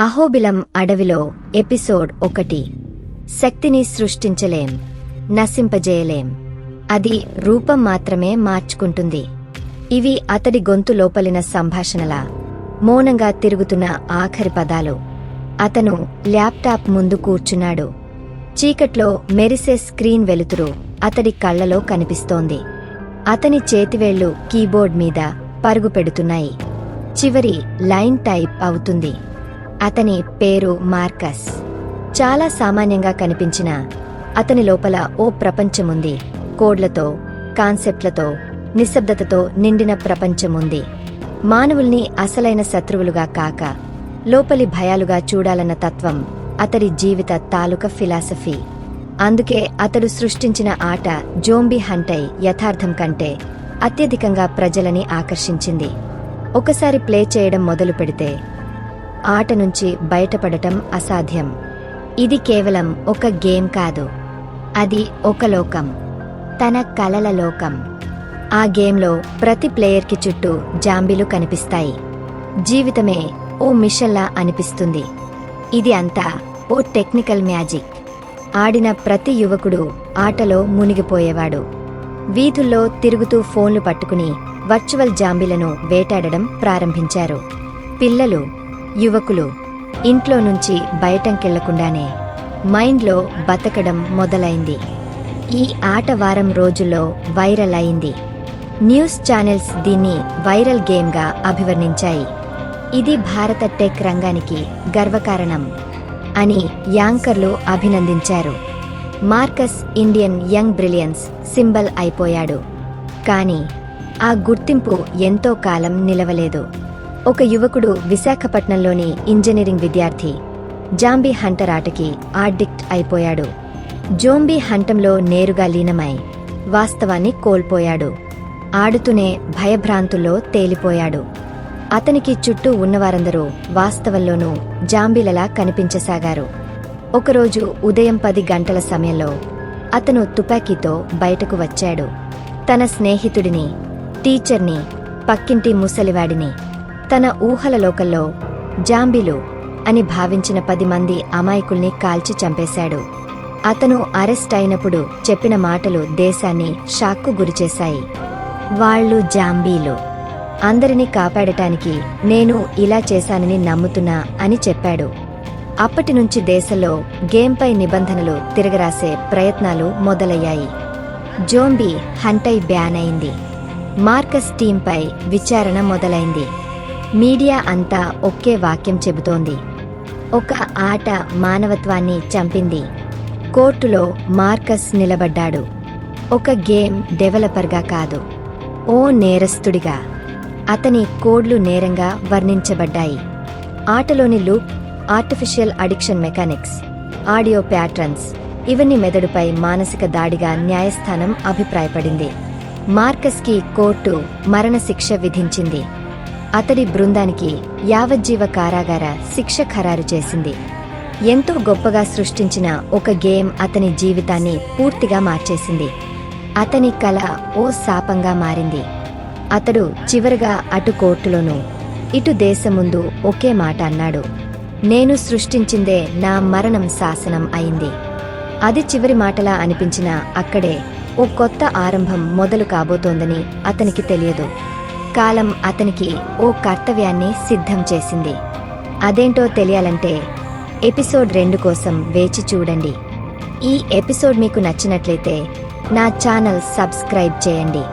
అహోబిలం అడవిలో ఎపిసోడ్ ఒకటి. శక్తిని సృష్టించలేం నశింపజేయలేం. అది రూపం మాత్రమే మార్చుకుంటుంది. ఇవి అతడి గొంతు లోపలిన సంభాషణలా. మౌనంగా తిరుగుతున్న ఆఖరి పదాలు. అతను ల్యాప్టాప్ ముందు కూర్చున్నాడు. చీకట్లో మెరిసే స్క్రీన్ వెలుతురు అతడి కళ్ళలో కనిపిస్తోంది. అతని చేతివేళ్ళు కీబోర్డ్ మీద పరుగు పెడుతున్నాయి చివరి లైన్ టైప్ అవుతుంది. అతని పేరు మార్కస్. చాలా సామాన్యంగా కనిపించిన అతని లోపల ఓ ప్రపంచముంది. కోడ్లతో కాన్సెప్ట్లతో నిశ్శబ్దతతో నిండిన ప్రపంచముంది. మానవుల్ని అసలైన శత్రువులుగా కాక లోపలి భయాలుగా చూడాలన్న తత్వం అతడి జీవిత తాలూక ఫిలాసఫీ. అందుకే అతడు సృష్టించిన ఆట జోంబీ హంటై యథార్థం కంటే అత్యధికంగా ప్రజలని ఆకర్షించింది. ఒకసారి ప్లే చేయడం మొదలు పెడితే ఆట నుంచి బయటపడటం అసాధ్యం. ఇది కేవలం ఒక గేమ్ కాదు. అది ఒక లోకం. తన కలల లోకం. ఆ గేమ్లో ప్రతి ప్లేయర్కి చుట్టూ జాంబీలు కనిపిస్తాయి. జీవితమే ఓ మిషన్లా అనిపిస్తుంది. ఇది అంతా ఓ టెక్నికల్ మ్యాజిక్. ఆడిన ప్రతి యువకుడు ఆటలో మునిగిపోయేవాడు. వీధుల్లో తిరుగుతూ ఫోన్లు పట్టుకుని వర్చువల్ జాంబీలను వేటాడడం ప్రారంభించారు. పిల్లలు యువకులు ఇంట్లో నుంచి బయటంకెళ్ళకుండానే మైండ్లో బతకడం మొదలైంది. ఈ ఆట వారం రోజుల్లో వైరల్ అయింది. న్యూస్ ఛానల్స్ దీన్ని వైరల్ గేమ్గా అభివర్ణించాయి. ఇది భారత టెక్ రంగానికి గర్వకారణం అని యాంకర్లు అభినందించారు. Marcus Indian young brilliance symbol అయిపోయాడు. కానీ ఆ గుర్తింపు ఎంతో కాలం నిలవలేదు. ఒక యువకుడు విశాఖపట్నంలోని ఇంజనీరింగ్ విద్యార్థి. జాంబీ హంటర్ ఆటకి ఆడిక్ట్ అయిపోయాడు. జోంబీ హంటంలో నేరుగా లీనమై వాస్తవాన్ని కోల్పోయాడు. ఆడుతూనే భయభ్రాంతుల్లో తేలిపోయాడు. అతనికి చుట్టూ ఉన్నవారందరూ వాస్తవంలోనూ జాంబీలలా కనిపించసాగారు. ఒకరోజు ఉదయం పది గంటల సమయంలో అతను తుపాకీతో బయటకు వచ్చాడు. తన స్నేహితుడిని టీచర్ని పక్కింటి ముసలివాడిని తన ఊహల లోకల్లో జాంబీలు అని భావించిన పది మంది అమాయకుల్ని కాల్చి చంపేశాడు. అతను అరెస్ట్ అయినప్పుడు చెప్పిన మాటలు దేశాన్ని షాక్కు గురిచేశాయి వాళ్ళు జాంబీలు. అందరినీ కాపాడటానికి నేను ఇలా చేశానని నమ్ముతున్నా అని చెప్పాడు. అప్పటి నుంచి దేశంలో గేమ్పై నిబంధనలు తిరగరాసే ప్రయత్నాలు మొదలయ్యాయి. జోంబీ హంటై బ్యాన్ అయింది. మార్కస్ టీంపై విచారణ మొదలైంది. మీడియా అంతా ఒకే వాక్యం చెబుతోంది. ఒక ఆట మానవత్వాన్ని చంపింది. కోర్టులో మార్కస్ నిలబడ్డాడు. ఒక గేమ్ డెవలపర్గా కాదు. ఓ నేరస్తుడిగా. అతని కోడ్లు నేరంగా వర్ణించబడ్డాయి. ఆటలోని loop artificial addiction mechanics audio patterns ఇవన్నీ మెదడుపై మానసిక దాడిగా న్యాయస్థానం అభిప్రాయపడింది. మార్కస్కి కోర్టు మరణశిక్ష విధించింది. అతడి బృందానికి యావజ్జీవ కారాగార శిక్ష ఖరారు చేసింది. ఎంతో గొప్పగా సృష్టించిన ఒక గేమ్ అతని జీవితాన్ని పూర్తిగా మార్చేసింది. అతని కళ ఓ శాపంగా మారింది. అతడు చివరగా అటు కోర్టులోనూ ఇటు దేశం ముందు ఒకే మాట అన్నాడు. నేను సృష్టించిందే నా మరణం శాసనం అయింది. అది చివరి మాటలా అనిపించినా అక్కడే ఓ కొత్త ఆరంభం మొదలు కాబోతోందని అతనికి తెలియదు. కాలం అతనికి ఓ కర్తవ్యాన్ని సిద్ధం చేసింది. అదేంటో తెలియాలంటే ఎపిసోడ్ రెండు కోసం వేచి చూడండి. ఈ ఎపిసోడ్ మీకు నచ్చినట్లయితే నా ఛానల్ సబ్స్క్రైబ్ చేయండి.